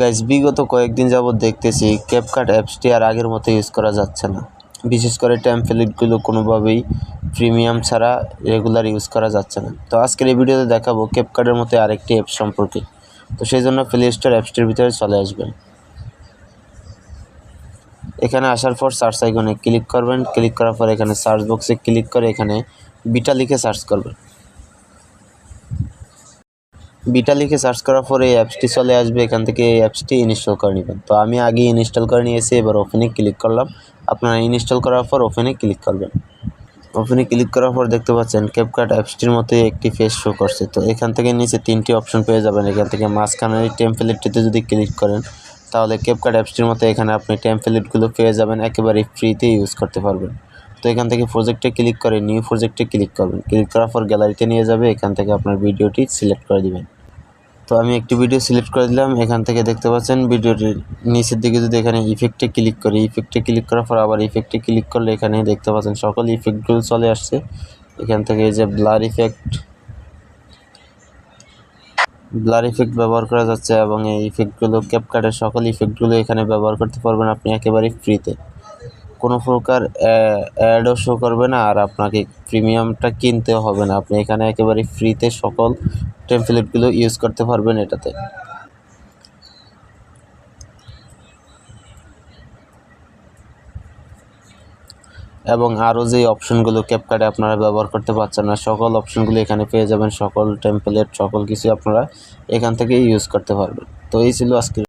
Guys বিগত কয়েকদিন যাবৎ দেখতেছি ক্যাপকাট অ্যাপসটি আর আগের মতো ইউজ করা যাচ্ছে না। বিশেষ করে ট্যাম্পলেটগুলো কোনোভাবেই প্রিমিয়াম ছাড়া রেগুলার ইউজ করা যাচ্ছে না। তো আজকের এই ভিডিওতে দেখাবো ক্যাপকাটের মতো আরেকটি অ্যাপ সম্পর্কে। তো সেই জন্য প্লে স্টোর অ্যাপসটির ভিতরে চলে আসবেন। এখানে আসার পর সার্চ আইকনে ক্লিক করবেন। ক্লিক করার পর এখানে সার্চ বক্সে ক্লিক করে এখানে বিটা লিখে সার্চ করবেন। বিটা লিখে সার্চ করার পরে এই অ্যাপসটি চলে আসবে, এখান থেকে এই অ্যাপসটি ইনস্টল করে নেবেন। তো আমি আগে ইনস্টল করে নিয়েছি এবার ওপেনে ক্লিক করলাম। আপনারা ইনস্টল করার পর ওপেনে ক্লিক করবেন। ওপেনে ক্লিক করার পর দেখতে পাচ্ছেন ক্যাপকাট অ্যাপসটির মতোই একটি ফেস শো করছে। তো এখান থেকে নিচে তিনটি অপশন পেয়ে যাবেন। এখান থেকে মাঝখানের টেম্পলেটটিতে যদি ক্লিক করেন, তাহলে ক্যাপকাট অ্যাপসটির মতো এখানে আপনি টেম্পলেটগুলো পেয়ে যাবেন। একেবারে ফ্রিতে ইউজ করতে পারবেন। তো এখান থেকে প্রজেক্টে ক্লিক করে নিউ প্রজেক্টে ক্লিক করবেন। ক্লিক করার পর গ্যালারিতে নিয়ে যাবে। এখান থেকে আপনার ভিডিওটি সিলেক্ট করে দিবেন। তো আমি একটি ভিডিও সিলেক্ট করে দিলাম। এখান থেকে দেখতে পাচ্ছেন ভিডিওটির নিচের দিকে যদি এখানে ইফেক্টে ক্লিক করি ইফেক্টে ক্লিক করার পর আবার ইফেক্টে ক্লিক করলে এখানে দেখতে পাচ্ছেন সকল ইফেক্টগুলো চলে আসছে। এখান থেকে এই যে ব্লার ইফেক্ট ব্লার ইফেক্ট ব্যবহার করা যাচ্ছে এবং এই ইফেক্টগুলো ক্যাপকাটের সকল ইফেক্টগুলো এখানে ব্যবহার করতে পারবেন আপনি একেবারেই ফ্রিতে কোনো প্রকার অ্যাডও শো করবে না আর আপনাকে প্রিমিয়ামটা কিনতেও হবে না। আপনি এখানে একেবারে ফ্রিতে সকল টেমপ্লেটগুলো ইউজ করতে পারবেন এটাতে। এবং আরও যে অপশনগুলো ক্যাপকাটে আপনারা ব্যবহার করতে পারছেন না, সকল অপশনগুলো এখানে পেয়ে যাবেন, সকল টেমপ্লেট সকল কিছু আপনারা এখান থেকে ইউজ করতে পারবেন। তো এই ছিল আজকে